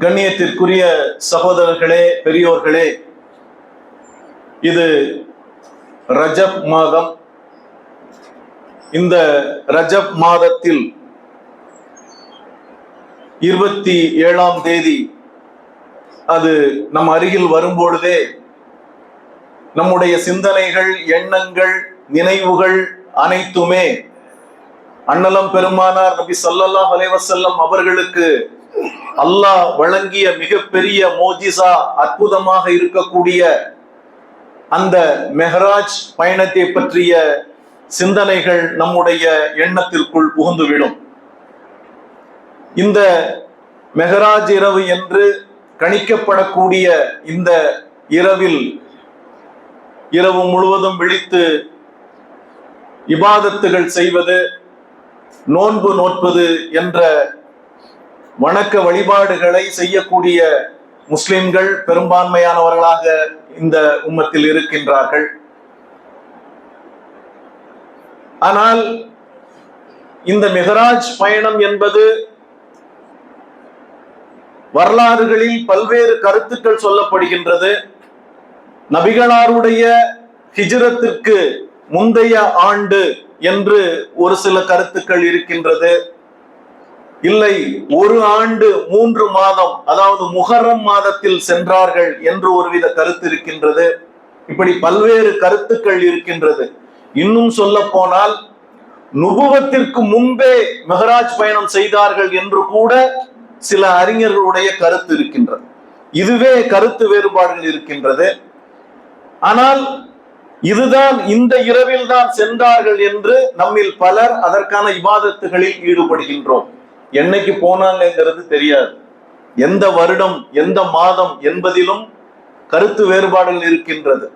கண்ணியத்திற்குரிய சகோதரர்களே பெரியோர்களே இது ரஜப் மாதம். இந்த ரஜப் மாதத்தில் இருபத்தி ஏழாம் தேதி அது நம் அருகில் வரும்பொழுதே நம்முடைய சிந்தனைகள் எண்ணங்கள் நினைவுகள் அனைத்துமே அண்ணலம் பெருமானார் நபி ஸல்லல்லாஹு அலைவசல்லம் அவர்களுக்கு அல்லாஹ் வழங்கிய மிகப்பெரிய மோஜிசா அற்புதமாக இருக்கக்கூடிய அந்த மெஹராஜ் பயணத்தை பற்றிய சிந்தனைகள் நம்முடைய எண்ணத்திற்குள் புகுந்துவிடும். இந்த மெஹராஜ் இரவு என்று கணிக்கப்படக்கூடிய இந்த இரவில் இரவு முழுவதும் விழித்து இபாதத்துகள் செய்வது நோன்பு நோற்பது என்ற வணக்க வழிபாடுகளை செய்யக்கூடிய முஸ்லிம்கள் பெரும்பான்மையானவர்களாக இந்த உம்மத்தில் இருக்கின்றார்கள். ஆனால் இந்த மெஹராஜ் பயணம் என்பது வரலாறுகளில் பல்வேறு கருத்துக்கள் சொல்லப்படுகின்றது. நபிகளாருடைய ஹிஜரத்திற்கு முந்தைய ஆண்டு என்று ஒரு சில கருத்துக்கள் இருக்கின்றது. இல்லை ஒரு ஆண்டு மூன்று மாதம் அதாவது முகரம் மாதத்தில் சென்றார்கள் என்று ஒருவித கருத்து இருக்கின்றது. இப்படி பல்வேறு கருத்துக்கள் இருக்கின்றது. இன்னும் சொல்ல போனால் நுபுவத்திற்கு முன்பே மெஹராஜ் பயணம் செய்தார்கள் என்று கூட சில அறிஞர்களுடைய கருத்து இருக்கின்றது. இதுவே கருத்து வேறுபாடுகள் இருக்கின்றது. ஆனால் இதுதான் இந்த இரவில் தான் சென்றார்கள் என்று நம்மில் பலர் அதற்கான விவாதத்துகளில் ஈடுபடுகின்றோம். என்னைக்கு போனாங்கிறது தெரியாது. எந்த வருடம் எந்த மாதம் என்பதிலும் கருத்து வேறுபாடுகள் இருக்கின்றது.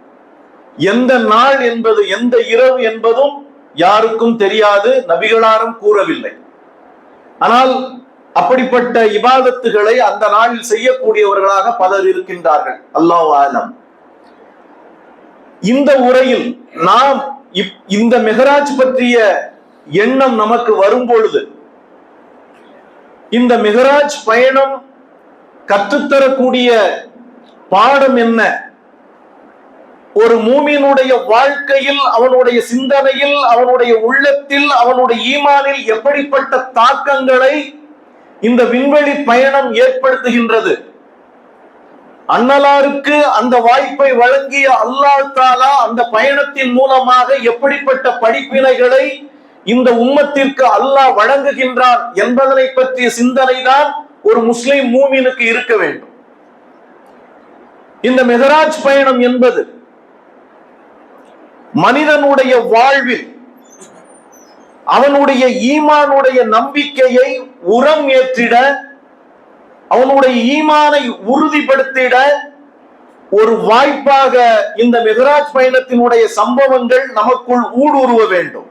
எந்த நாள் என்பது எந்த இரவு என்பதும் யாருக்கும் தெரியாது நபிகளாரும் கூறவில்லை. ஆனால் அப்படிப்பட்ட இபாதத்துகளை அந்த நாளில் செய்யக்கூடியவர்களாக பலர் இருக்கின்றார்கள். அல்லாஹ் ஆலம் இந்த உரையில் நாம் இப்- இந்த மெஹராஜ் பற்றிய எண்ணம் நமக்கு வரும் பொழுது இந்த மிகராஜ் பயணம் கற்றுத்தரக்கூடிய பாடம் என்ன? ஒரு மூமியினுடைய வாழ்க்கையில் அவனுடைய சிந்தனையில் அவனுடைய உள்ளத்தில் அவனுடைய ஈமானில் எப்படிப்பட்ட தாக்கங்களை இந்த விண்வெளி பயணம் ஏற்படுத்துகின்றது? அன்னலாருக்கு அந்த வாய்ப்பை வழங்கிய அல்லாஹ் தாலா அந்த பயணத்தின் மூலமாக எப்படிப்பட்ட படிப்பினைகளை இந்த உம்மத்திற்கு அல்லாஹ் வழங்குகின்றான் என்பதனை பற்றிய சிந்தனை தான் ஒரு முஸ்லிம் மூமினுக்கு இருக்க வேண்டும். இந்த மெஹராஜ் பயணம் என்பது மனிதனுடைய வாழ்வில் அவனுடைய ஈமானுடைய நம்பிக்கையை உரம் ஏற்றிட அவனுடைய ஈமானை உறுதிப்படுத்திட ஒரு வாய்ப்பாக இந்த மெஹராஜ் பயணத்தினுடைய சம்பவங்கள் நமக்குள் ஊடுருவ வேண்டும்.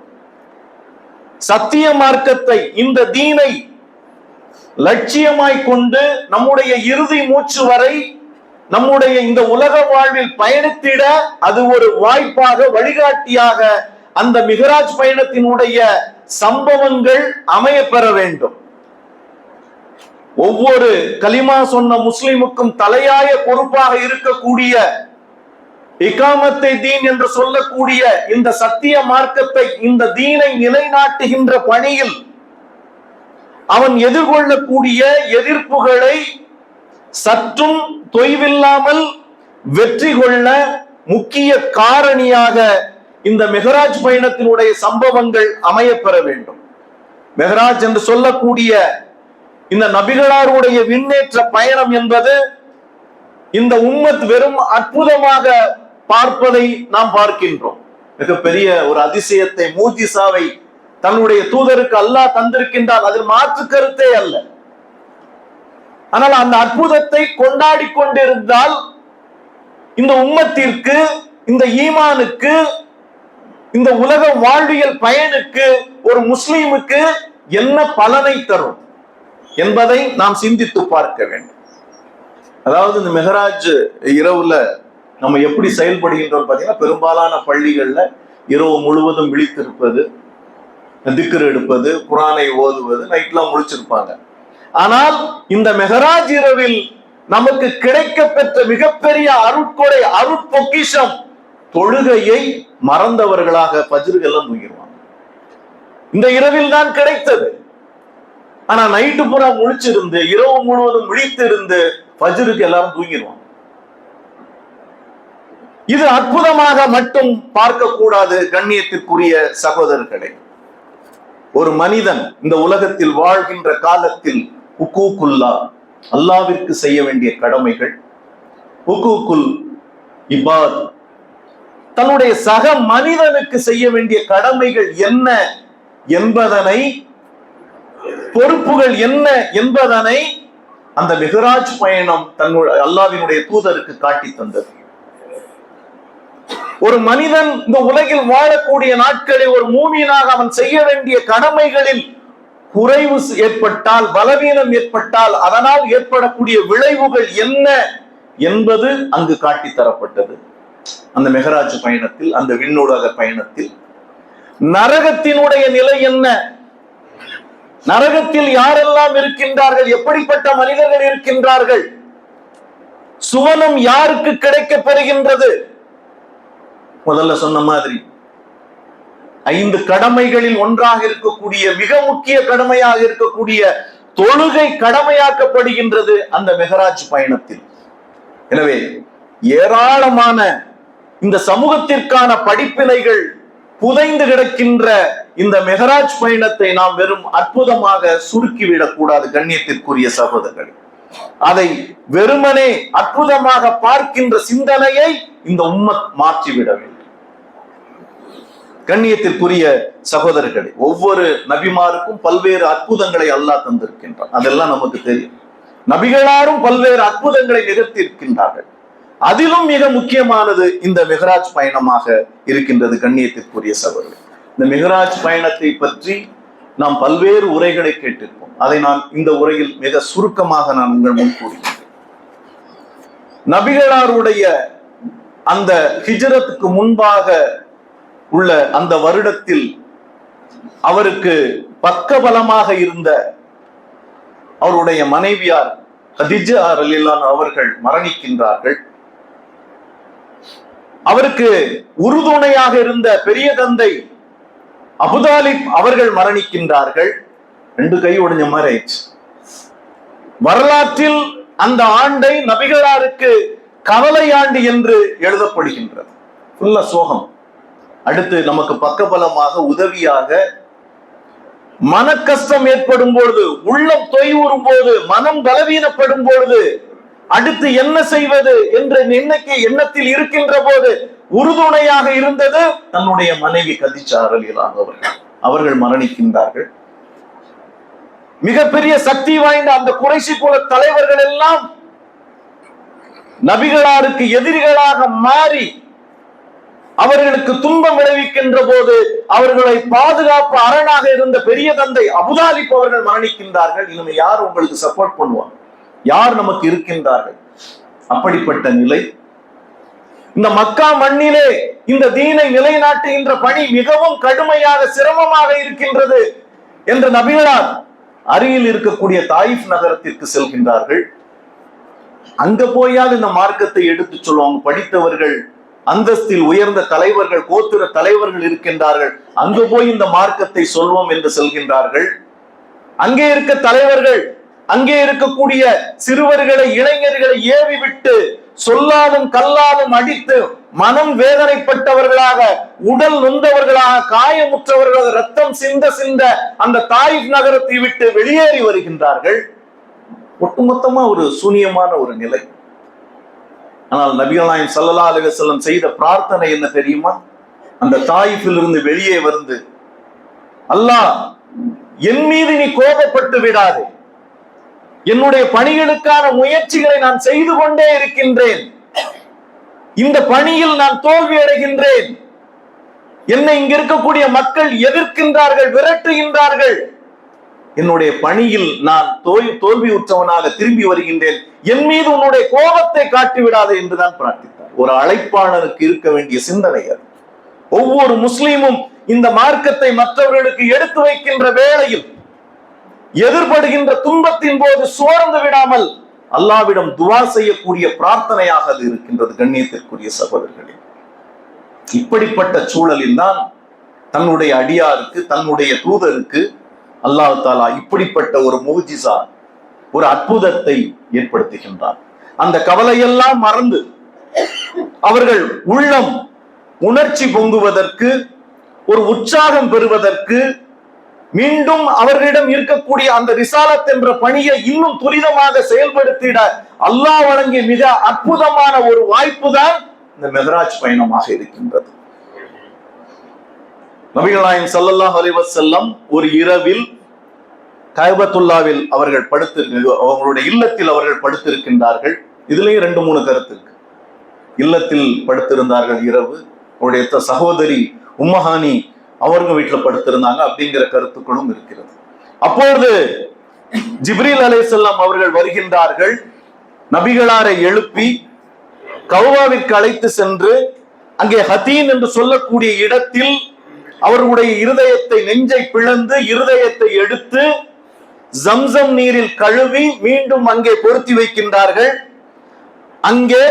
சத்திய மார்க்கத்தை இந்த தீனை லட்சியமாய் கொண்டு நம்முடைய இறுதி மூச்சு வரை நம்முடைய இந்த உலக வாழ்வில் பயணித்திட அது ஒரு வாய்ப்பாக வழிகாட்டியாக அந்த மிகராஜ் பயணத்தினுடைய சம்பவங்கள் அமைய பெற வேண்டும். ஒவ்வொரு கலிமா சொன்ன முஸ்லிமுக்கும் தலையாய பொறுப்பாக இருக்கக்கூடிய இகாமத்தை தீன் என்று சொல்லக்கூடிய இந்த சத்திய மார்க்கத்தை இந்த தீனை நிலைநாட்டுகின்ற பணியில் அவன் எதிர்கொள்ளக்கூடிய எதிர்ப்புகளை சற்றும் தொய்வில்லாமல் வெற்றி கொள்ள முக்கிய காரணியாக இந்த மெஹராஜ் பயணத்தினுடைய சம்பவங்கள் அமைய பெற வேண்டும். மெஹராஜ் என்று சொல்லக்கூடிய இந்த நபிகளாருடைய விண்ணேற்ற பயணம் என்பது இந்த உம்மத் வெறும் அற்புதமாக பார்ப்பதை நாம் பார்க்கின்றோம். மிகப்பெரிய ஒரு அதிசயத்தை மூஜிசாவை தன்னுடைய தூதருக்கு அல்லாஹ் தந்திருக்கின்றான். அதில் மாற்று கருத்தே அல்ல. ஆனால் அந்த அற்புதத்தை கொண்டாடி கொண்டிருந்தால் இந்த உம்மத்திற்கு இந்த ஈமானுக்கு இந்த உலக வாழ்வியல் பயனுக்கு ஒரு முஸ்லீமுக்கு என்ன பலனை தரும் என்பதை நாம் சிந்தித்து பார்க்க வேண்டும். அதாவது இந்த மெஹராஜ் இரவுல நம்ம எப்படி செயல்படுகின்றோம் பார்த்தீங்கன்னா பெரும்பாலான பள்ளிகள்ல இரவு முழுவதும் விழித்திருப்பது திக்கர் எடுப்பது குரானை ஓதுவது நைட்லாம் முழிச்சிருப்பாங்க. ஆனால் இந்த மெஹராஜ் இரவில் நமக்கு கிடைக்க பெற்ற மிகப்பெரிய அருட்கொடை அருட்பொக்கிஷம் தொழுகையை மறந்தவர்களாக பஜ்ருகெல்லாம் தூங்கிடுவாங்க இந்த இரவில் தான் கிடைத்தது. ஆனா நைட்டு பூரா முழிச்சிருந்து இரவு முழுவதும் விழித்திருந்து பஜ்ருக்கு எல்லாரும் தூங்கிடுவாங்க இது அற்புதமாக மட்டும் பார்க்க கூடாது கண்ணியத்திற்குரிய சகோதரர்களே. ஒரு மனிதன் இந்த உலகத்தில் வாழ்கின்ற காலத்தில் உக்கூக்குல்லா அல்லாவிற்கு செய்ய வேண்டிய கடமைகள் உக்கூக்குல் இபாத் தன்னுடைய சக மனிதனுக்கு செய்ய வேண்டிய கடமைகள் என்ன என்பதனை பொறுப்புகள் என்ன என்பதனை அந்த மிகராஜ் பயணம் தன்னுடைய அல்லாவினுடைய தூதருக்கு காட்டி தந்தது. ஒரு மனிதன் இந்த உலகில் வாழக்கூடிய நாட்களில் ஒரு மூமியனாக அவன் செய்ய வேண்டிய கடமைகளில் குறைவு ஏற்பட்டால் பலவீனம் ஏற்பட்டால் அதனால் ஏற்படக்கூடிய விளைவுகள் என்ன என்பது அங்கு காட்டி தரப்பட்டது அந்த மெகராஜ் பயணத்தில் அந்த விண்ணூலக பயணத்தில். நரகத்தினுடைய நிலை என்ன? நரகத்தில் யாரெல்லாம் இருக்கின்றார்கள்? எப்படிப்பட்ட மனிதர்கள் இருக்கின்றார்கள்? சுவனம் யாருக்கு கிடைக்க பெறுகின்றது? முதல்ல சொன்ன மாதிரி ஐந்து கடமைகளில் ஒன்றாக இருக்கக்கூடிய மிக முக்கிய கடமையாக இருக்கக்கூடிய தொழுகை கடமையாக்கப்படுகின்றது அந்த மெகராஜ் பயணத்தில். எனவே ஏராளமான இந்த சமூகத்திற்கான படிப்பினைகள் புதைந்து கிடக்கின்ற இந்த மெகராஜ் பயணத்தை நாம் வெறும் அற்புதமாக சுருக்கிவிடக் கூடாது கண்ணியத்திற்குரிய சகோதரர்கள். அதை வெறுமனே அற்புதமாக பார்க்கின்ற சிந்தனையை இந்த உம்மத் மாற்றிவிட வேண்டும் கண்ணியத்திற்குரிய சகோதரர்களே ஒவ்வொரு நபிமாருக்கும் பல்வேறு அற்புதங்களை அல்லாஹ் தந்திருக்கின்றான். அதெல்லாம் நமக்கு தெரியும். நபிகளாரும் பல்வேறு அற்புதங்களை நிகழ்த்தி இருக்கின்றார்கள் அதிலும் மிக முக்கியமானது இந்த மெஹராஜ் பயணமாக இருக்கின்றது கண்ணியத்திற்குரிய சகோதரர் இந்த மெஹராஜ் பயணத்தை பற்றி நாம் பல்வேறு உரைகளை கேட்டிருப்போம். அதை நான் இந்த உரையில் மிக சுருக்கமாக நான் உங்கள் முன் கூறுகிறேன். நபிகளாருடைய அந்த ஹிஜரத்துக்கு முன்பாக உள்ள அந்த வருடத்தில் அவருக்கு பக்கபலமாக இருந்த அவருடைய மனைவியார் ஹதிஜா அவர்கள் மரணிக்கின்றார்கள். அவருக்கு உறுதுணையாக இருந்த பெரிய தந்தை அபுதாலிப் அவர்கள் மரணிக்கின்றார்கள். ரெண்டு கை உடைஞ்ச மாதிரி ஆயிடுச்சு. வரலாற்றில் அந்த ஆண்டை நபிகளாருக்கு கவலை ஆண்டு என்று எழுதப்படுகின்றது. ஃபுல்லா சோகம். அடுத்து நமக்கு பக்கபலமாக உதவியாக மன கஷ்டம் ஏற்படும் பொழுது உள்ளம் தொய்வுறும் போது மனம் பலவீனப்படும் பொழுது அடுத்து என்ன செய்வது என்ற நின்னைக்கு எண்ணத்தில் இருக்கின்ற போது உறுதுணையாக இருந்தது தன்னுடைய மனைவி கதிச்சாரலியலாக அவர்கள். அவர்கள் மரணிக்கின்றார்கள். மிகப்பெரிய சக்தி வாய்ந்த அந்த குறைசி குல தலைவர்கள் எல்லாம் நபிகளாருக்கு எதிரிகளாக மாறி அவர்களுக்கு துன்பம் விளைவிக்கின்ற போது அவர்களை பாதுகாப்பு அரணாக இருந்த பெரிய தந்தை அபுதாலிப் அவர்கள் மரணிக்கின்றார்கள். இனிமே யார்? உங்களுக்கு சப்போர்ட் பண்ணுவாங்க. யார் நமக்கு இருக்கின்றார்கள்? அப்படிப்பட்ட நிலை. இந்த மக்கா மண்ணிலே இந்த தீனை நிலைநாட்டுகின்ற பணி மிகவும் கடுமையாக சிரமமாக இருக்கின்றது என்று நபிகளார் அருகில் இருக்கக்கூடிய தாயிஃப் நகரத்திற்கு செல்கின்றார்கள். அங்க போயாவது இந்த மார்க்கத்தை எடுத்து சொல்லுவாங்க. படித்தவர்கள் அந்தஸ்தில் உயர்ந்த தலைவர்கள் கோத்திர தலைவர்கள் இருக்கின்றார்கள். அங்கு போய் இந்த மார்க்கத்தை சொல்வோம் என்று செல்கின்றார்கள். அங்கே இருக்க தலைவர்கள் அங்கே இருக்கக்கூடிய சிறுவர்களை இளைஞர்களை ஏவி விட்டு சொல்லாலும் கல்லாலும் அடித்து மனம் வேதனைப்பட்டவர்களாக உடல் நொந்தவர்களாக காயமுற்றவர்களாக ரத்தம் சிந்த சிந்த அந்த தாயிப் நகரத்தை விட்டு வெளியேறி வருகின்றார்கள். ஒட்டுமொத்தமா ஒரு சூனியமான ஒரு நிலை. ஆனால் நபிகளாயம் சல்லல்லா அலுவலம் செய்த பிரார்த்தனை என்ன தெரியுமா? அந்த தாயிஃபில் இருந்து வெளியே வந்து அல்லாஹ் என் மீது நீ கோபப்பட்டு விடாதே. என்னுடைய பணிகளுக்கான முயற்சிகளை நான் செய்து கொண்டே இருக்கின்றேன். இந்த பணியில் நான் தோல்வி அடைகின்றேன். என்னை இங்க இருக்கக்கூடிய மக்கள் எதிர்க்கின்றார்கள் விரட்டுகின்றார்கள். என்னுடைய பணியில் நான் தோல் தோல்வி உற்றவனாக திரும்பி வருகின்றேன். என் மீது உன்னுடைய கோபத்தை காட்டி விடாதே என்றுதான் பிரார்த்தித்தார். ஒரு அழைப்பாளருக்கு இருக்க வேண்டிய சிந்தனை அது. ஒவ்வொரு முஸ்லீமும் இந்த மார்க்கத்தை மற்றவர்களுக்கு எடுத்து வைக்கின்ற வேளையில் எதிர்படுகின்ற துன்பத்தின் போது சோர்ந்து விடாமல் அல்லாவிடம் துவா செய்யக்கூடிய பிரார்த்தனையாக அது இருக்கின்றது கண்ணியத்திற்குரிய சகோதரர்களே. இப்படிப்பட்ட சூழலில் தான் தன்னுடைய அடியாருக்கு தன்னுடைய தூதருக்கு அல்லாஹ் தாலா இப்படிப்பட்ட ஒரு மூஜிசா ஒரு அற்புதத்தை ஏற்படுத்துகின்றார் அந்த கவலையெல்லாம் மறந்து அவர்கள் உள்ளம் உணர்ச்சி பொங்குவதற்கு ஒரு உற்சாகம் பெறுவதற்கு மீண்டும் அவர்களிடம் இருக்கக்கூடிய அந்த ரிசாலத் என்ற பணியை இன்னும் துரிதமாக செயல்படுத்திட அல்லாஹ் வழங்கிய மிக அற்புதமான ஒரு வாய்ப்பு தான் இந்த மெஹராஜ் பயணமாக இருக்கின்றது. நபிகள் நாயம் சல்லாஹ் அலைஹி ஒரு இரவில் கைபத்துல்லாவில் அவர்கள் படுத்து அவங்களுடைய இல்லத்தில் அவர்கள் படுத்திருக்கின்றார்கள். இதுலயும் ரெண்டு மூணு கருத்து இருக்கு. இல்லத்தில் படுத்திருந்தார்கள் இரவு அவருடைய சகோதரி உம்மஹானி அவங்க வீட்டில் படுத்திருந்தாங்க அப்படிங்கிற கருத்துக்களும் இருக்கிறது. அப்பொழுது ஜிப்ரீல் அலைஹிஸ்ஸலாம் அவர்கள் வருகின்றார்கள். நபிகளாரை எழுப்பி கௌவாவிற்கு அழைத்து சென்று அங்கே ஹதீன் என்று சொல்லக்கூடிய இடத்தில் அவர்களுடைய இருதயத்தை நெஞ்சை பிளந்து இருதயத்தை எடுத்து ஜம்சம் நீரில் கழுவி மீண்டும் அங்கே பொருத்தி வைக்கின்றார்கள். அங்கே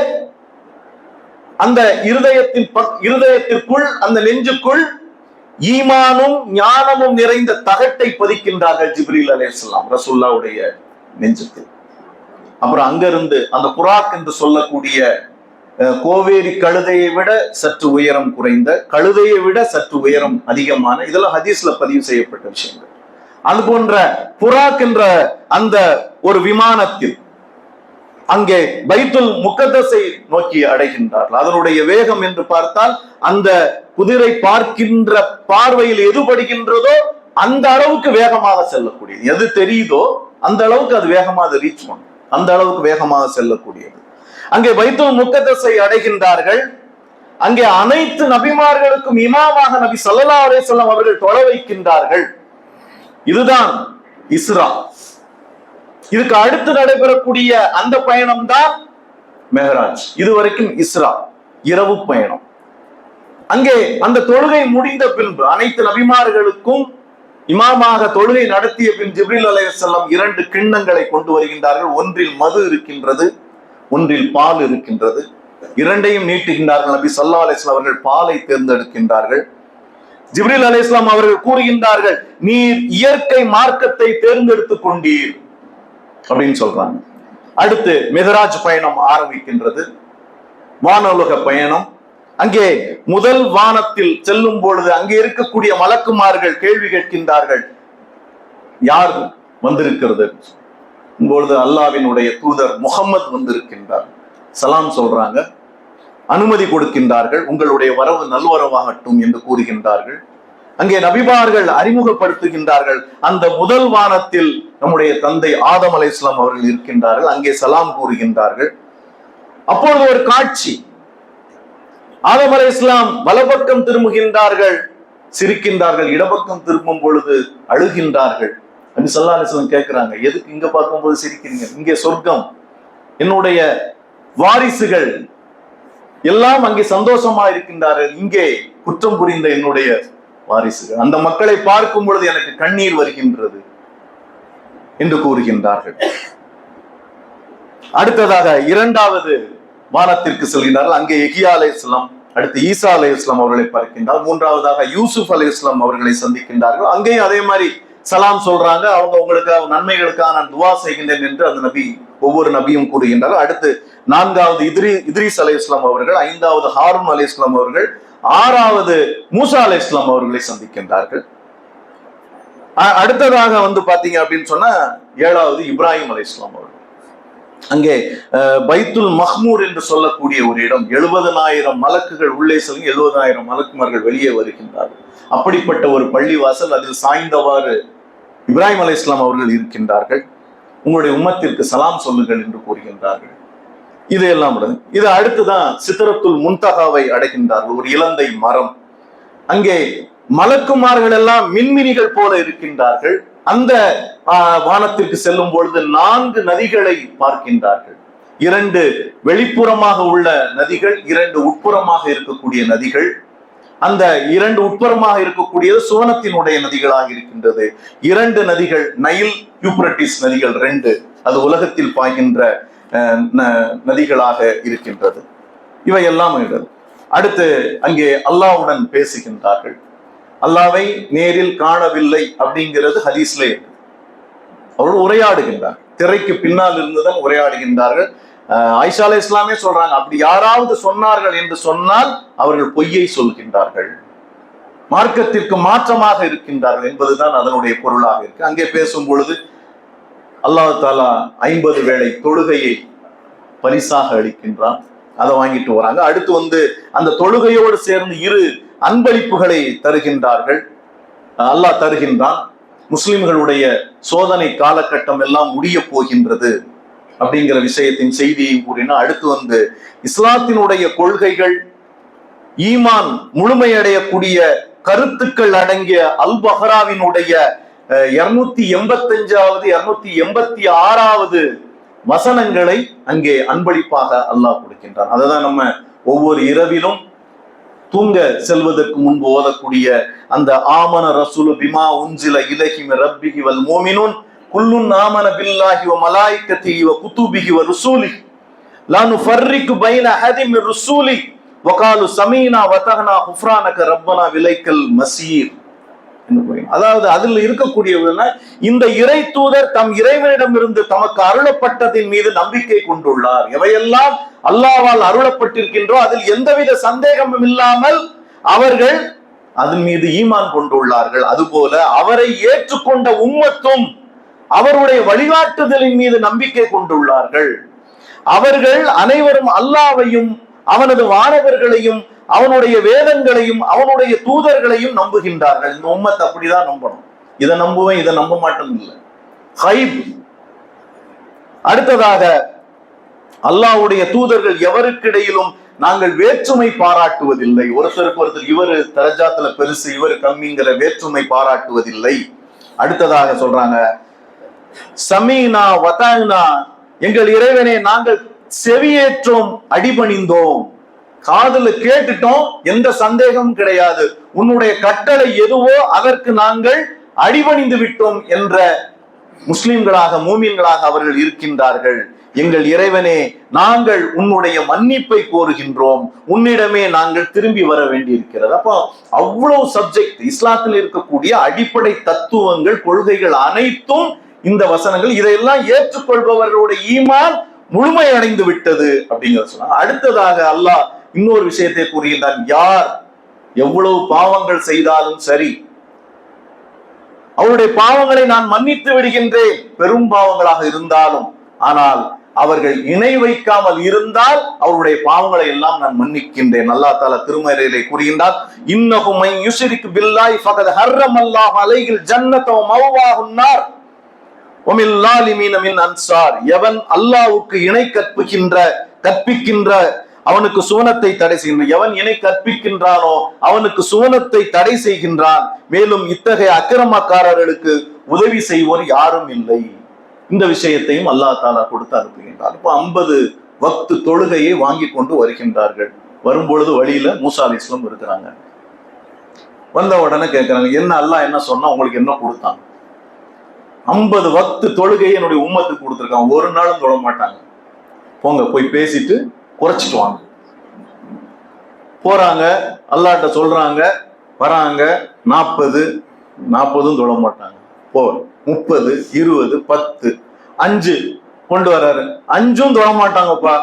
அந்த இருதயத்தின் இருதயத்திற்குள் அந்த நெஞ்சுக்குள் ஈமானும் ஞானமும் நிறைந்த தகட்டை பதிக்கின்றார்கள் ஜிப்ரீல் அலேஸ்லாம் ரசுல்லாவுடைய நெஞ்சுக்கு. அப்புறம் அங்கிருந்து அந்த புறாக் என்று சொல்லக்கூடிய அஹ், கோவேரி கழுதையை விட சற்று உயரம் குறைந்த கழுதையை விட சற்று உயரம் அதிகமான இதெல்லாம் ஹதீஸ்ல பதிவு செய்யப்பட்ட விஷயங்கள். அது போன்ற புறாக் என்ற அந்த ஒரு விமானத்தில் அங்கே பைத்துல் முக்கதசை நோக்கி அடைகின்றார்கள். அதனுடைய வேகம் என்று பார்த்தால் அந்த குதிரை பார்க்கின்ற பார்வையில் எது படுகின்றதோ அந்த அளவுக்கு வேகமாக செல்லக்கூடியது. எது தெரியுதோ அந்த அளவுக்கு அது வேகமாக ரீச் பண்ணும். அந்த அளவுக்கு வேகமாக செல்லக்கூடியது. அங்கே பைத்துல் முக்கதசை அடைகின்றார்கள். அங்கே அனைத்து நபிமார்களுக்கும் இமாமாக நபி சல்லா அலே அவர்கள் தொலை வைக்கின்றார்கள். இதுதான் இஸ்ரா. இதுக்கு அடுத்து நடைபெறக்கூடிய அந்த பயணம் தான் மெஹராஜ். இதுவரைக்கும் இஸ்ரா இரவு பயணம். அங்கே அந்த தொழுகை முடிந்த பின்பு அனைத்து நபிமார்களுக்கும் இமாமாக தொழுகை நடத்திய பின் ஜிப்ரில் செல்லம் இரண்டு கிண்ணங்களை கொண்டு வருகின்றார்கள். ஒன்றில் மது இருக்கின்றது ஒன்றில் பால் இருக்கின்றது. இரண்டையும் நீட்டுகின்றார்கள். நபி சல்லா அலிஸ்லாம் அவர்கள் பாலை தேர்ந்தெடுக்கின்றார்கள். ஜிப்ரில் அலைஹிஸ்ஸலாம் அவர்கள் கூறுகின்றார்கள் நீர் இயற்கை மார்க்கத்தை தேர்ந்தெடுத்துக் கொண்டீர் அப்படின்னு சொல்றாங்க. அடுத்து மிதராஜ் பயணம் ஆரம்பிக்கின்றது. வானுலக பயணம். அங்கே முதல் வானத்தில் செல்லும் பொழுது அங்கே இருக்கக்கூடிய மலக்குமார்கள் கேள்வி கேட்கின்றார்கள். யார் வந்திருக்கிறது? பொழுது அல்லாவினுடைய தூதர் முகம்மது வந்திருக்கின்றார். சலாம் சொல்றாங்க அனுமதி கொடுக்கின்றார்கள். உங்களுடைய வரவு நல்வரவாகட்டும் என்று கூறுகின்றார்கள். அங்கே நபிபார்கள் அறிமுகப்படுத்துகின்றார்கள். அந்த முதல் வானத்தில் நம்முடைய தந்தை ஆதம் அலைஹிஸ்ஸலாம் அவர்கள் இருக்கின்றார்கள். அங்கே சலாம் கூறுகின்றார்கள். அப்பொழுது ஒரு காட்சி. ஆதம் அலைஹிஸ்ஸலாம் வலப்பக்கம் திரும்புகின்றார்கள். சிரிக்கின்றார்கள். இடப்பக்கம் திரும்பும் பொழுது அழுகின்றார்கள். அப்படி ஸல்லல்லாஹு அலிஸ்லாம் கேட்கிறாங்க எதுக்கு இங்க பார்க்கும்போது சிரிக்கிறீங்க? இங்கே சொர்க்கம். என்னுடைய வாரிசுகள் எல்லாம் அங்கே சந்தோஷமா இருக்கின்றார்கள். இங்கே குற்றம் புரிந்த என்னுடைய வாரிசுகள். அந்த மக்களை பார்க்கும் பொழுது எனக்கு கண்ணீர் வருகின்றது என்று கூறுகின்றார்கள். அடுத்ததாக இரண்டாவது வானத்திற்கு செல்கின்றார்கள். அங்கே எகியா அலை இஸ்லாம் அடுத்து ஈசா அலை இஸ்லாம் அவர்களை பார்க்கின்றார். மூன்றாவதாக யூசுப் அலை இஸ்லாம் அவர்களை சந்திக்கின்றார்கள். அங்கேயும் அதே மாதிரி சலாம் சொல்றாங்க அவங்க உங்களுக்கு நன்மைகளுக்காக நான் துவா செய்கின்றேன் என்று அந்த நபி ஒவ்வொரு நபியும் கூறுகின்றார்கள். அடுத்து நான்காவது இத்ரி இத்ரீஸ் அலி இஸ்லாம் அவர்கள் ஐந்தாவது ஹாரூன் அலி இஸ்லாம் அவர்கள் ஆறாவது மூசா அலி இஸ்லாம் அவர்களை சந்திக்கின்றார்கள். அடுத்ததாக வந்து பாத்தீங்க அப்படின்னு சொன்னா ஏழாவது இப்ராஹிம் அலி இஸ்லாம் அவர்கள். அங்கே அஹ், பைத்துல் மஹ்மூர் என்று சொல்லக்கூடிய ஒரு இடம் எழுபதனாயிரம் மலக்குகள் உள்ளே செல்லும் எழுபதாயிரம் மலக்குமார்கள் வெளியே வருகின்றார்கள். அப்படிப்பட்ட ஒரு பள்ளிவாசல் அதில் சாய்ந்தவாறு இப்ராஹிம் அலை இஸ்லாம் அவர்கள் இருக்கின்றார்கள். உங்களுடைய உம்மத்திற்கு சலாம் சொல்லுங்கள் என்று கூறுகின்றார்கள். இது எல்லாம் இது அடுத்துதான் சித்திரத்துள் முன்தகாவை அடைகின்றார்கள். ஒரு இலந்தை மரம். அங்கே மலக்குமார்கள் எல்லாம் மின்மினிகள் போல இருக்கின்றார்கள். அந்த ஆஹ், வானத்திற்கு செல்லும் பொழுது நான்கு நதிகளை பார்க்கின்றார்கள். இரண்டு வெளிப்புறமாக உள்ள நதிகள் இரண்டு உட்புறமாக இருக்கக்கூடிய நதிகள் அந்த இரண்டு உட்புறமாக இருக்கக்கூடியது சுவனத்தினுடைய நதிகளாக இருக்கின்றது. இரண்டு நதிகள் நைல் யூப்ரட்டிஸ் நதிகள் ரெண்டு அது உலகத்தில் பாய்கின்ற அஹ், நதிகளாக இருக்கின்றது. இவையெல்லாம் அடுத்து அங்கே அல்லாஹ்வுடன் பேசுகின்றார்கள். அல்லாவை நேரில் காணவில்லை அப்படிங்கிறது ஹதீஸ்ல. அவர்கள் உரையாடுகின்றார் திரைக்கு பின்னால் இருந்துதான் உரையாடுகின்றார்கள். ஆயிஷா அலி இஸ்லாமே சொல்றாங்க அப்படி யாராவது சொன்னார்கள் என்று சொன்னால் அவர்கள் பொய்யை சொல்கின்றார்கள். மார்க்கத்திற்கு மாற்றமாக இருக்கின்றார்கள் என்பதுதான் அதனுடைய பொருளாக இருக்கு. அங்கே பேசும் பொழுது அல்லாஹ் தாலா ஐம்பது வேளை தொழுகையை பரிசாக அளிக்கின்றான். அதை வாங்கிட்டு வராங்க. அடுத்து வந்து அந்த தொழுகையோடு சேர்ந்து இரு அன்பளிப்புகளை தருகின்றார்கள். அல்லாஹ் தருகின்றான். முஸ்லிம்களுடைய சோதனை காலகட்டம் எல்லாம் முடிய போகின்றது. அப்படிங்கிற விஷயத்தின் செய்தியை கூறினா அடுத்து வந்து இஸ்லாத்தினுடைய கொள்கைகள் ஈமான் முழுமையடையக்கூடிய கருத்துக்கள் அடங்கிய அல் பஹ்ராவினுடைய இருநூத்தி எண்பத்தஞ்சாவது இருநூத்தி எண்பத்தி ஆறாவது வசனங்களை அங்கே அன்பளிப்பாக அல்லாஹ் கொடுக்கின்றான். அதை தான் நம்ம ஒவ்வொரு இரவிலும் தூங்க செல்வதற்கு முன்பு ஓதக்கூடிய அந்த ஆமன ரசூலு பிமா உன்சில இலகிம ரப்பிகி வல் மோமினுன் குல்லு நாமன பில்லாஹி வ மலாயிக்கத்திஹி வ குதுபிஹி வ ருசூலி லா நுஃபர்ரிகு பைன அஹதி மின் ருசூலி. வகாலு சமீனா வதஹனா ஹுஃப்ரானக ரப்பனா விலைக்கல் மசீர். அதாவது அதில் இருக்கக்கூடியவர்கள் இந்த இறை தூதர் தம் இறைவனிடமிருந்து தமக்கு அருளப்பட்டதின் மீது நம்பிக்கை கொண்டுள்ளார். எவையெல்லாம் அல்லாவால் அருளப்பட்டிருக்கின்றோ அதில் எந்தவித சந்தேகமும் இல்லாமல் அவர்கள் அதன் மீது ஈமான் கொண்டுள்ளார்கள். அதுபோல அவரை ஏற்றுக்கொண்ட உம்மத்தும் அவருடைய வழிகாட்டுதலின் மீது நம்பிக்கை கொண்டுள்ளார்கள். அவர்கள் அனைவரும் அல்லாவையும் அவனது வானவர்களையும் அவனுடைய வேதங்களையும் அவனுடைய தூதர்களையும் நம்புகின்றார்கள். இந்த உம்மத்தை அப்படிதான் நம்பணும். இதை நம்புவேன் இதை நம்ப மாட்டேன் இல்லை. ஹைப். அடுத்ததாக அல்லாஹ்வுடைய தூதர்கள் எவருக்கிடையிலும் நாங்கள் வேற்றுமை பாராட்டுவதில்லை. ஒருத்தருக்கு ஒருத்தர் இவரு தரஜாத்துல பெருசு இவரு கம்மிங்கிற வேற்றுமை பாராட்டுவதில்லை. அடுத்ததாக சொல்றாங்க சமீனா வதானா எங்கள் இறைவனை நாங்கள் செவியேற்றோம் அடிபணிந்தோம். காதல கேட்டுட்டோம் எந்த சந்தேகமும் கிடையாது. உன்னுடைய கட்டளை எதுவோ அதற்கு நாங்கள் அடிபணிந்து விட்டோம் என்ற முஸ்லிம்களாக மூமியங்களாக அவர்கள் இருக்கின்றார்கள். எங்கள் இறைவனே நாங்கள் உன்னுடைய மன்னிப்பை கோருகின்றோம். உன்னிடமே நாங்கள் திரும்பி வர வேண்டியிருக்கிறது. அப்போ அவ்வளவு சப்ஜெக்ட் இஸ்லாத்தில் இருக்கக்கூடிய அடிப்படை தத்துவங்கள் கொள்கைகள் அனைத்தும் இந்த வசனங்கள் இதையெல்லாம் ஏற்றுக்கொள்பவர்களுடைய ஈமான் முழுமை அடைந்து விட்டது அப்படிங்கிறத சொன்னாங்க. அடுத்ததாக அல்லாஹ் இன்னொரு விஷயத்தை கூறுகின்றான். யார் எவ்வளவு பாவங்கள் செய்தாலும் சரி அவருடைய பாவங்களை நான் மன்னித்து விடுகின்றேன். பெரும் பாவங்களாக இருந்தாலும் ஆனால் அவர்கள் இணை வைக்காமல் இருந்தால் அவருடைய பாவங்களை எல்லாம் நான் மன்னிக்கின்றேன். அல்லா தால திருமறையிலே கூறுகின்றார் இன்னகுமை யுசிரிக்கு பில்லாய் ஃபகத் ஹர்ரம் அல்லாஹ் அலைகில் ஜன்னத வ மவ்வாஹுன் நார் ஒமில் லாலிமீன மின் அன்சார். எவன் அல்லாவுக்கு இணை கற்பிக்கின்ற கற்பிக்கின்ற அவனுக்கு சுவனத்தை தடை செய்கின்ற எவன் இணை கற்பிக்கின்றானோ அவனுக்கு சுவனத்தை தடை செய்கின்றான். மேலும் இத்தகைய அக்கிரமக்காரர்களுக்கு உதவி செய்வோர் யாரும் இல்லை. இந்த விஷயத்தையும் அல்லாஹ் தாலா கொடுத்து அனுப்புகின்றார் இப்போ ஐம்பது வக்து தொழுகையை வாங்கி கொண்டு வருகின்றார்கள். வரும்பொழுது வழியில மூசா அலி இஸ்லாம் இருக்கிறாங்க. வந்த உடனே கேட்கிறாங்க என்ன அல்லாஹ் என்ன சொன்னா உங்களுக்கு என்ன கொடுத்தாங்க ஐம்பது வக்து தொழுகையை என்னுடைய உம்மத்துக்கு கொடுத்துருக்காங்க. ஒரு நாளும் தொழ மாட்டாங்க. போங்க போய் பேசிட்டு குறைச்சிட்டு வாங்க. போறாங்க அல்லாட்ட சொல்றாங்க வராங்க நாற்பது நாற்பதும் தொழ மாட்டாங்க. போ முப்பது இருபது பத்து அஞ்சு கொண்டு வர்றாரு அஞ்சும் தொழ மாட்டாங்கப்பா.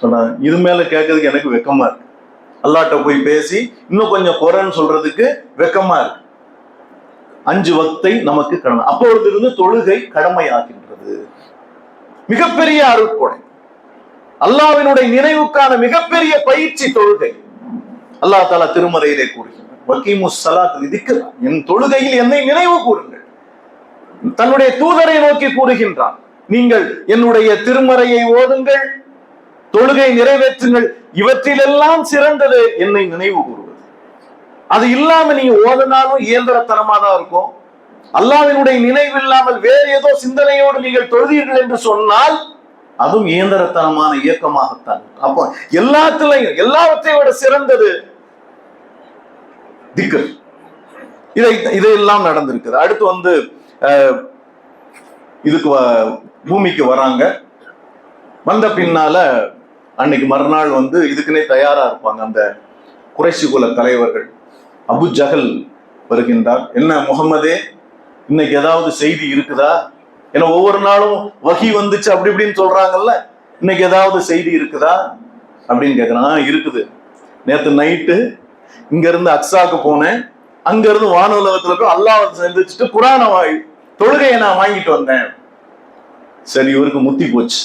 சொன்னாங்க இது மேல கேட்கறதுக்கு எனக்கு வெக்கமா இருக்கு. அல்லாட்ட போய் பேசி இன்னும் கொஞ்சம் குறைன்னு சொல்றதுக்கு வெக்கமா இருக்கு. அஞ்சு வக்தை நமக்கு கடமை. அப்பொழுதிருந்து தொழுகை கடமையாகின்றது. மிகப்பெரிய அருட்கொடை. அல்லாவினுடைய நினைவுக்கான மிகப்பெரிய பயிற்சி தொழுகை. அல்லா தாலா திருமறையிலே கூறுகிறார் வக்கீமு சலாத் விதிக்கிறார் என் தொழுகையில் என்னை நினைவு கூறுங்கள். தன்னுடைய தூதரை நோக்கி கூறுகின்றான் நீங்கள் என்னுடைய திருமறையை ஓதுங்கள் தொழுகை நிறைவேற்றுங்கள். இவற்றிலெல்லாம் சிறந்தது என்னை நினைவு கூறும் அது இல்லாம நீ ஓதுனாலும் இயந்திரத்தனமா தான் இருக்கும். அல்லாவினுடைய நினைவு இல்லாமல் வேறு ஏதோ சிந்தனையோடு நீங்கள் தொழுதீர்கள் என்று சொன்னால் அதுவும் இயந்திரத்தனமான இயக்கமாகத்தான். அப்போ எல்லாத்துலையும் எல்லாவற்றையும் விட சிறந்தது திக்ர். இதை இதையெல்லாம் நடந்திருக்குது. அடுத்து வந்து இதுக்கு வ- பூமிக்கு வராங்க. வந்த பின்னால அன்னைக்கு மறுநாள் வந்து இதுக்குன்னே தயாரா இருப்பாங்க அந்த குறைசி குல தலைவர்கள். அபு ஜஹல் வருகின்றார். என்ன முகமதே இன்னைக்கு ஏதாவது செய்தி இருக்குதா? ஏன்னா ஒவ்வொரு நாளும் வகி வந்துச்சு அப்படி இப்படின்னு சொல்றாங்கல்ல. இன்னைக்கு ஏதாவது செய்தி இருக்குதா? அப்படின்னு கேட்குறான் இருக்குது. நேற்று நைட்டு இங்க இருந்து அக்ஸாக்கு போனேன். அங்க இருந்து வானுலகத்துல போய் அல்லாஹ் சந்திச்சுட்டு குரானை வாய் தொழுகையை நான் வாங்கிட்டு வந்தேன். சரி இவருக்கு முத்தி போச்சு.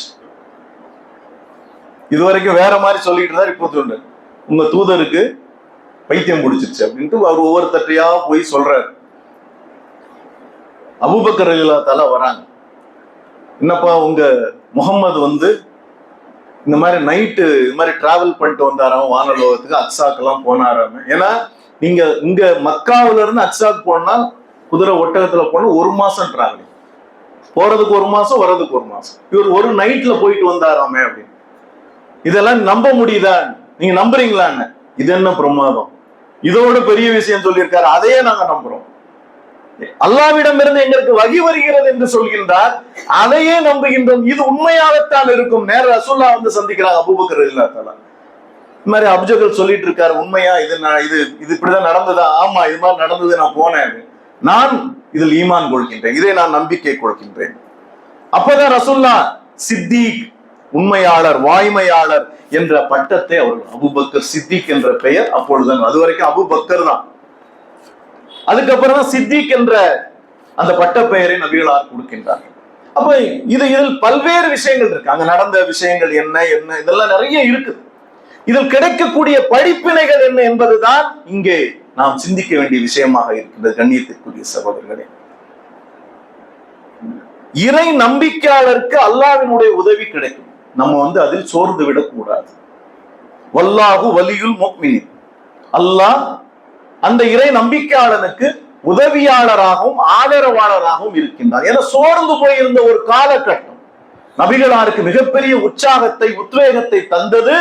இது வரைக்கும் வேற மாதிரி சொல்லிட்டு தான் இப்போ உங்க தூதருக்கு பைத்தியம் பிடிச்சிருச்சு அப்படின்ட்டு அவர் ஒவ்வொரு தட்டையா போய் சொல்றாரு. அபூபக்கர் தால வராங்க. என்னப்பா உங்க முகம்மது வந்து இந்த மாதிரி நைட்டு இது மாதிரி டிராவல் பண்ணிட்டு வந்தாராம் வானலோகத்துக்கு அக்ஸாக்கெல்லாம் போனாராம். ஏன்னா நீங்க இங்க மக்காவில இருந்து அக்ஸாக்கு போனா குதிரை ஒட்டகத்துல போனா ஒரு மாசம் டிராவலிங் போறதுக்கு ஒரு மாசம் வர்றதுக்கு ஒரு மாசம். இவர் ஒரு நைட்ல போயிட்டு வந்தாராமே அப்படின்னு. இதெல்லாம் நம்ப முடியுதா நீங்க நம்புறீங்களான்னு? இது என்ன பிரமாதம்? இதோட பெரிய விஷயம் சொல்லியிருக்காரு. அதையே நாங்க நம்புறோம். அல்லாவிடம் இருந்து எங்களுக்கு வகி வருகிறது என்று சொல்கின்றார். அதையே நம்புகின்றோம். இது உண்மையாகத்தான் இருக்கும். நேர ரசுல்லா வந்து சந்திக்கிறாங்க அபூபக்கர் இல்லாத்தால இது மாதிரி அப்ஜகல் சொல்லிட்டு இருக்காரு. உண்மையா? இது இது இது இப்படிதான் நடந்ததா? ஆமா இது மாதிரி நடந்தது நான் போனேன். நான் இதில் ஈமான் கொள்கின்றேன். இதை நான் நம்பிக்கை கொள்கின்றேன். அப்பதான் ரசுல்லா சித்திக் உண்மையாளர் வாய்மையாளர் என்ற பட்டத்தை அவர்கள் அபுபக்கர் சித்திக் என்ற பெயர் அப்பொழுது அது வரைக்கும் அபுபக்கர் தான். அதுக்கப்புறம் தான் சித்திக் என்ற அந்த பட்ட பெயரை நபிகளார் கொடுக்கின்றார் அப்ப இது இதில் பல்வேறு விஷயங்கள் இருக்கு. அங்க நடந்த விஷயங்கள் என்ன என்ன இதெல்லாம் நிறைய இருக்குது. இதில் கிடைக்கக்கூடிய படிப்பினைகள் என்ன என்பதுதான் இங்கே நாம் சிந்திக்க வேண்டிய விஷயமாக இருக்கின்றது கண்ணியத்திற்குரிய சகோதரர்களே. இறை நம்பிக்கையாளருக்கு அல்லாவினுடைய உதவி கிடைக்கும். நம்ம வந்து அதில் சோர்ந்து விடக்கூடாது. வல்லாஹு வலியுல் முக்மினின். அல்லாஹ் அந்த இறை நம்பிக்கையாளனுக்கு உதவியாளராகவும் ஆதரவாளராகவும் இருக்கின்றார். ஏன்னா சோர்ந்து போயிருந்த ஒரு காலகட்டம் நபிகளாருக்கு மிகப்பெரிய உற்சாகத்தை உத்வேகத்தை தந்தது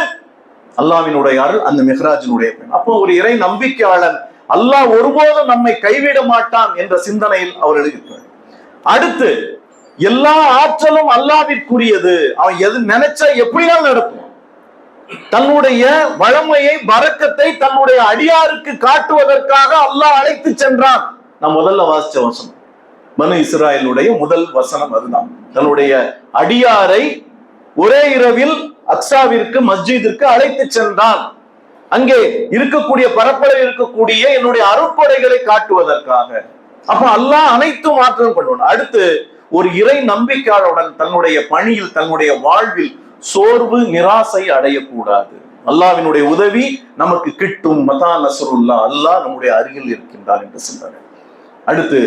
அல்லாவினுடைய அருள் அந்த மெஹராஜினுடைய பெண். அப்போ ஒரு இறை நம்பிக்கையாளன் அல்லாஹ் ஒருபோதும் நம்மை கைவிட மாட்டான் என்ற சிந்தனையில் அவர் எழுதியிருக்கிறார் அடுத்து எல்லா ஆற்றலும் அல்லாவிற்குரியது. அவன் எது நினைச்சா எப்படினாலும் நடக்கும். தன்னுடைய வளமையை வரக்கத்தை தன்னுடைய அடியாருக்கு காட்டுவதற்காக அல்லாஹ் அழைத்து சென்றான். நான் முதல்ல வாசிச்ச வசனம். பனு இஸ்ராயலுடைய முதல் வசனம் அதுதான். தன்னுடைய அடியாரை ஒரே இரவில் அக்ஸாவிற்கு மஸ்ஜிதிற்கு அழைத்து சென்றான். அங்கே இருக்கக்கூடிய பரப்பளவில் இருக்கக்கூடிய என்னுடைய அருட்கொடைகளை காட்டுவதற்காக. அப்ப அல்லாஹ் அனைத்தும் மாற்றம் பண்ணுவான். அடுத்து ஒரு இறை நம்பிக்கையாளருடன் தன்னுடைய பணியில் தன்னுடைய வாழ்வில் சோர்வு நிராசை அடையக்கூடாது. அல்லாவினுடைய உதவி நமக்கு கிட்டும். மதா நசருல்லா அல்லாஹ் நம்முடைய அருகில் இருக்கின்றார் என்று சொன்னார் அடுத்து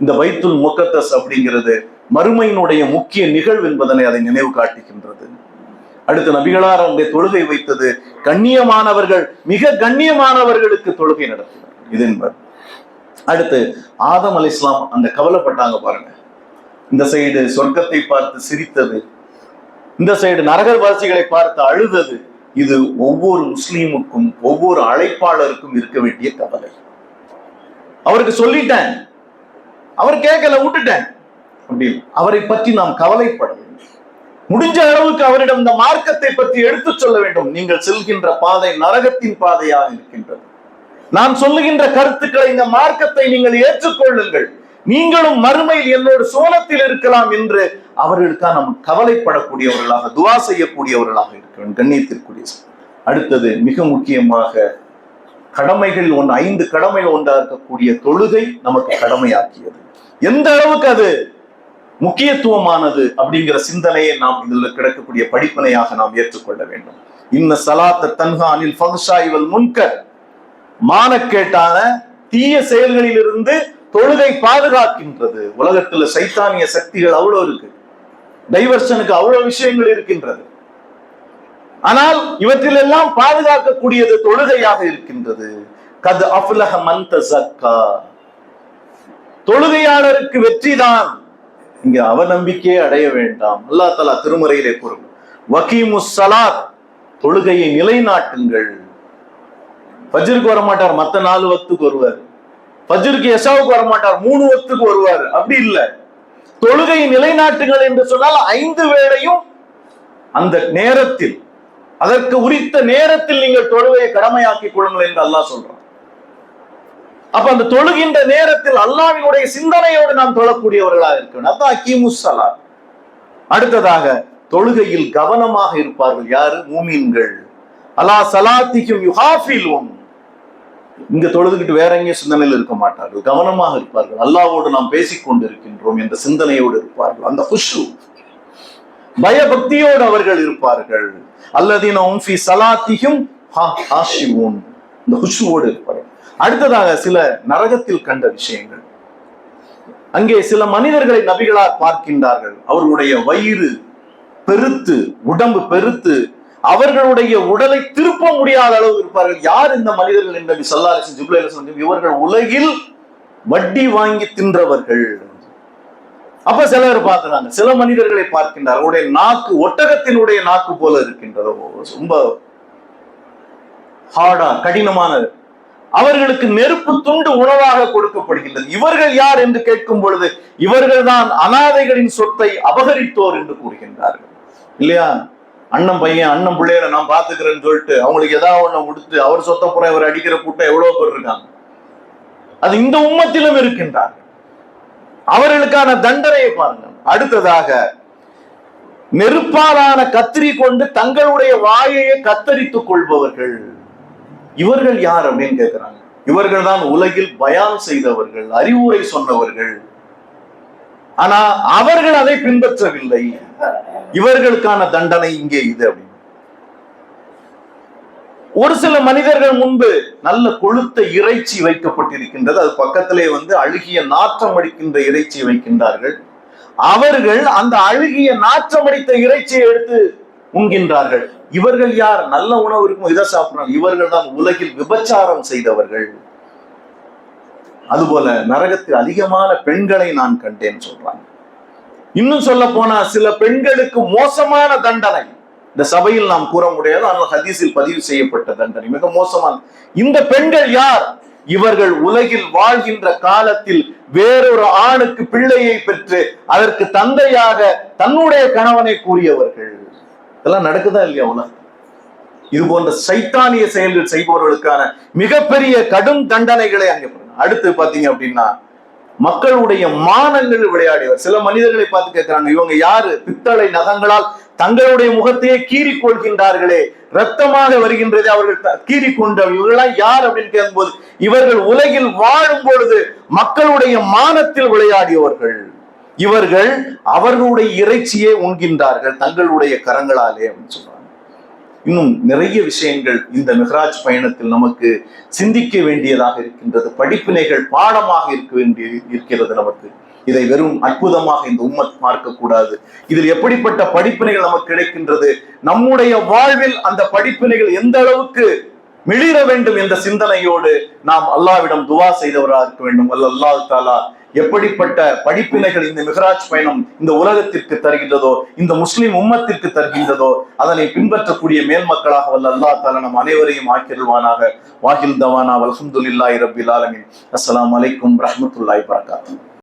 இந்த வைத்துல் முக்கத்தஸ் அப்படிங்கிறது மறுமையினுடைய முக்கிய நிகழ்வு என்பதனை அதை நினைவு காட்டுகின்றது. அடுத்து நபிகளார் அவருடைய தொழுகை வைத்தது கண்ணியமானவர்கள் மிக கண்ணியமானவர்களுக்கு தொழுகை நடத்தினார். இது என்பது அடுத்து ஆதம் அலி இஸ்லாம் அந்த கவலைப்பட்டாங்க பாருங்க. இந்த சைடு சொர்க்கத்தை பார்த்து சிரித்தது. இந்த சைடு நரகவாசிகளை பார்த்து அழுதது. இது ஒவ்வொரு முஸ்லீமுக்கும் ஒவ்வொரு அழைப்பாளருக்கும் இருக்க வேண்டிய கவலை. அவருக்கு சொல்லிட்டேன். அவர் கேட்கல விட்டுட்டேன். அப்படின்னு அவரை பற்றி நாம் கவலைப்பட வேண்டும். முடிஞ்ச அளவுக்கு அவரிடம் இந்த மார்க்கத்தை பற்றி எடுத்துச் சொல்ல வேண்டும். நீங்கள் செல்கின்ற பாதை நரகத்தின் பாதையாக இருக்கின்றது. நான் சொல்லுகின்ற கருத்துக்களை இந்த மார்க்கத்தை நீங்கள் ஏற்றுக்கொள்ளுங்கள். நீங்களும் மறுமையில் என்னோடு சோனத்தில் இருக்கலாம் என்று அவர்களுக்காக நாம் கவலைப்படக்கூடியவர்களாக துவா செய்யக்கூடியவர்களாக இருக்க கண்ணியத்திற்குரிய அடுத்தது மிக முக்கியமாக கடமைகள் ஒன்று ஐந்து கடமை ஒன்றா இருக்கக்கூடிய தொழுகை நமக்கு கடமையாக்கியது. எந்த அளவுக்கு அது முக்கியத்துவமானது அப்படிங்கிற சிந்தனையை நாம் இதில் கிடக்கக்கூடிய படிப்பினையாக நாம் ஏற்றுக்கொள்ள வேண்டும். இன்ன சலாத்த தன்ஹா அனில் ஃபங்ஷா முன்கர். மானக்கேட்டான தீய செயல்களிலிருந்து தொழுகை பாதுகாக்கின்றது. உலகத்துல சைத்தானிய சக்திகள் அவ்வளவு இருக்கு. டைவர்ஷனுக்கு அவ்வளவு விஷயங்கள் இருக்கின்றது. ஆனால் இவற்றிலெல்லாம் பாதுகாக்கக்கூடியது தொழுகையாக இருக்கின்றது. கது அஃலக மந்த சக்கா தொழுகையாளருக்கு வெற்றிதான். இங்க அவநம்பிக்கையே அடைய வேண்டாம். அல்லா தலா திருமுறையிலே கூறும். வக்கீமு சலாத். தொழுகையை நிலைநாட்டுங்கள். ஃபஜ்ருக்கு வர மாட்டார் மத்த நாலு வத்துக்கு வருவார். பஜ்ருக்கு எசாவுக்கு வர மாட்டார் மூணு வத்துக்கு வருவார். அப்படி இல்ல. தொழுகை நிலைநாட்டுங்கள் என்று சொன்னால் ஐந்து வேளையும் அந்த நேரத்தில் அதற்கு உரித்த நேரத்தில் நீங்கள் தொழுகையை கடமையாக்கிக் கொள்ளுங்கள் என்று அல்லாஹ் சொல்றான். அப்ப அந்த தொழுகின்ற நேரத்தில் அல்லாவினுடைய சிந்தனையோடு நாம் தொழக்கூடியவர்களாக இருக்கணும். அதான் அக்கீமுஸ் அடுத்ததாக தொழுகையில் கவனமாக இருப்பார்கள் யாரு? மூமீன்கள். அலா சலாத்திக்கும் யுஹாஃபிலும் இங்க தொழுதுகிட்டு வேற எங்கேயும் சிந்தனையில் இருக்க மாட்டார்கள். கவனமாக இருப்பார்கள். அல்லாவோடு நாம் பேசிக் கொண்டிருக்கின்றோம் என்ற சிந்தனையோடு இருப்பார்கள். அந்த குஷு பயபக்தியோடு அவர்கள் இருப்பார்கள். அல்லதீன சலாத்தியும் இந்த குஷுவோடு இருப்பார்கள். அடுத்ததாக சில நரகத்தில் கண்ட விஷயங்கள். அங்கே சில மனிதர்களை நபிகளார் பார்க்கின்றார்கள். அவர்களுடைய வயிறு பெருத்து உடம்பு பெருத்து அவர்களுடைய உடலை திருப்ப முடியாத அளவு இருப்பார்கள். யார் இந்த மனிதர்கள் என்று நபி ஸல்லல்லாஹு இவர்கள் உலகில் வட்டி வாங்கி தின்றவர்கள். அப்ப சிலர் பார்க்கிறாங்க சில மனிதர்களை பார்க்கின்றார் அவருடைய நாக்கு ஒட்டகத்தினுடைய நாக்கு போல இருக்கின்றதோ ரொம்ப ஹார்டா கடினமானது அவர்களுக்கு நெருப்பு துண்டு உணவாக கொடுக்கப்படுகின்றது. இவர்கள் யார் என்று கேட்கும் பொழுது இவர்கள் தான் அனாதைகளின் சொத்தை அபகரித்தோர் என்று கூறுகின்றார்கள். இல்லையா? அண்ணன் பையன் அண்ணன் பிள்ளைகளை நான் பாத்துக்கிறேன்னு சொல்லிட்டு அவங்களுக்கு ஏதாவது ஒண்ணு கொடுத்து அவர் சொத்த புறம் இவர் அடிக்கிற கூட்டம் எவ்வளவு பேர் இருக்காங்க? அது இந்த உம்மத்திலும் இருக்கின்றார். அவர்களுக்கான தண்டனையை பாருங்க அடுத்ததாக நெருப்பாலான கத்திரி கொண்டு தங்களுடைய வாயையே கத்தரித்துக் கொள்பவர்கள். இவர்கள் யார் அப்படின்னு கேட்கிறாங்க இவர்கள் தான் உலகில் பயான் செய்தவர்கள் அறிவுரை சொன்னவர்கள். ஆனா அவர்கள் அதை பின்பற்றவில்லை. இவர்களுக்கான தண்டனை இங்கே இது அப்படின்னு. ஒரு சில மனிதர்கள் முன்பு நல்ல கொழுத்த இறைச்சி வைக்கப்பட்டிருக்கின்றது. அது பக்கத்திலே வந்து அழுகிய நாற்றம் அடிக்கின்ற இறைச்சி வைக்கின்றார்கள். அவர்கள் அந்த அழுகிய நாற்றம் அடித்த இறைச்சியை எடுத்து உண்கின்றார்கள். இவர்கள் யார்? நல்ல உணவு இருக்கும் இதை சாப்பிடுறாங்க இவர்கள் தான் உலகில் விபச்சாரம் செய்தவர்கள். அதுபோல நரகத்தில் அதிகமான பெண்களை நான் கண்டேன் சொல்றாங்க. இன்னும் சொல்ல போனா சில பெண்களுக்கு மோசமான தண்டனை. இந்த சபையில் நாம் கூற முடியாது ஆனால் ஹதீஸில் பதிவு செய்யப்பட்ட தண்டனை. மிக மோசமான. இந்த பெண்கள் யார்? இவர்கள் உலகில் வாழ்கின்ற காலத்தில் வேறொரு ஆணுக்கு பிள்ளையை பெற்று அதற்கு தந்தையாக தன்னுடைய கணவனை கூறியவர்கள். இதெல்லாம் நடக்குதா இல்லையா உலகம் இது போன்ற சைத்தானிய செயல்கள் செய்பவர்களுக்கான மிகப்பெரிய கடும் தண்டனைகளை அங்கே அடுத்து பாத்தீங்க அப்படின்னா மக்களுடைய மானங்கள் விளையாடியவர். சில மனிதர்களை பார்த்து கேட்கிறாங்க இவங்க யாரு? பித்தளை நகங்களால் தங்களுடைய முகத்தையே கீறி கொள்கின்றார்களே. ரத்தமாக வருகின்றதே அவர்கள் த- கீறி கொண்ட இவர்களாம் யார்? அப்படின்னு கேட்கும்போது இவர்கள் உலகில் வாழும் பொழுது மக்களுடைய மானத்தில் விளையாடியவர்கள். இவர்கள் அவர்களுடைய இறைச்சியே உண்கின்றார்கள் தங்களுடைய கரங்களாலே அப்படின்னு சொல்றாங்க. இன்னும் நிறைய விஷயங்கள் இந்த மெஹராஜ் பயணத்தில் நமக்கு சிந்திக்க வேண்டியதாக இருக்கின்றது. படிப்பினைகள் பாடமாக இருக்க வேண்டிய இருக்கிறது நமக்கு. இதை வெறும் அற்புதமாக இந்த உம்மத் பார்க்க கூடாது இதில் எப்படிப்பட்ட படிப்பினைகள் நமக்கு கிடைக்கின்றது? நம்முடைய வாழ்வில் அந்த படிப்பினைகள் எந்த அளவுக்கு மிளிர வேண்டும் என்ற சிந்தனையோடு நாம் அல்லாவிடம் துவா செய்தவராக இருக்க வேண்டும். அல்ல அல்லாஹ் தாலா எப்படிப்பட்ட படிப்பினைகள் இந்த மிகராஜ் பயணம் இந்த உலகத்திற்கு தருகின்றதோ இந்த முஸ்லிம் உம்மத்திற்கு தருகின்றதோ அதனை பின்பற்றக்கூடிய மேல் மக்களாக வல்ல அல்லாஹ் தால நம் அனைவரையும் ஆக்கிருவானாக வாஹில் தவானா வல்ஹம்துல்லாஹி ரபில் ஆலமின். அஸ்லாம் அலைக்கும் ரஹமத்துல்லாய் வரகாத்துஹு